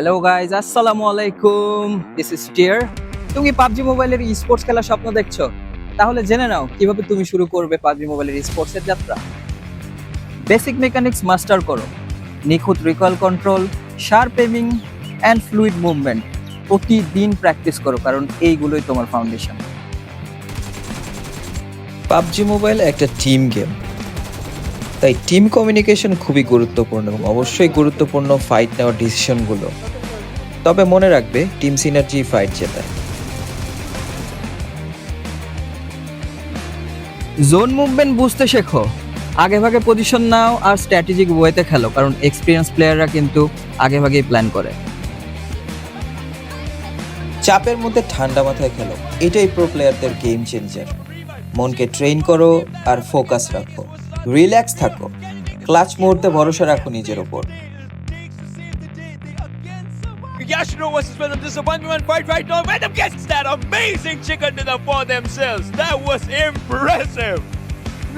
Hello guys আসসালামু আলাইকুম this is টিয়ার তুমি পাবজি মোবাইলের স্পোর্টস খেলার স্বপ্ন দেখছ? তাহলে জেনে নাও, কীভাবে তুমি শুরু করবে পাবজি মোবাইলের স্পোর্টসের যাত্রা? বেসিক মেকানিক্স মাস্টার করো। নিখুঁত recoil control sharp aiming and fluid movement প্রতিদিন প্র্যাকটিস করো, কারণ এইগুলোই তোমার ফাউন্ডেশন পাবজি মোবাইল একটা টিম গেম তাই টিম কমিউনিকেশন খুবই গুরুত্বপূর্ণ এবং অবশ্যই গুরুত্বপূর্ণ ফাইট নেওয়ার ডিসিশনগুলো তবে মনে রাখবে টিম সিনার্জি ফাইট জেতায়। জোন মুভমেন্ট বুঝতে শেখো। আগে ভাগে পজিশন নাও আর স্ট্র্যাটেজিক ওয়েতে খেলো কারণ এক্সপিরিয়েন্স প্লেয়াররা কিন্তু আগে ভাগেই প্ল্যান করে। চাপের মধ্যে ঠান্ডা মাথায় খেলো। এটাই প্রো প্লেয়ারদের গেম চেঞ্জার মনকে ট্রেন করো আর ফোকাস রাখো। রিল্যাক্স থাকো ক্লাচ মুহূর্তে ভরসা রাখো নিজের ওপর Yashiro was suspended this one one fight right now. Venom gets that amazing chicken dinner for themselves. That was impressive.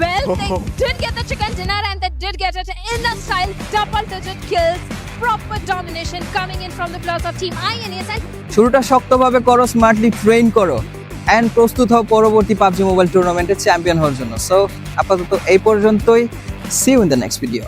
Well, they did get the chicken dinner and they did get it in the style. Double digit kills, proper domination coming in from the players of Team INS. শুরুটা শক্তভাবে করো smartly train করো and প্রস্তুত হও পরবর্তী PUBG mobile টুর্নামেন্টের champion হওয়ার জন্য। সো আপাতত এই পর্যন্তই। See you in the next video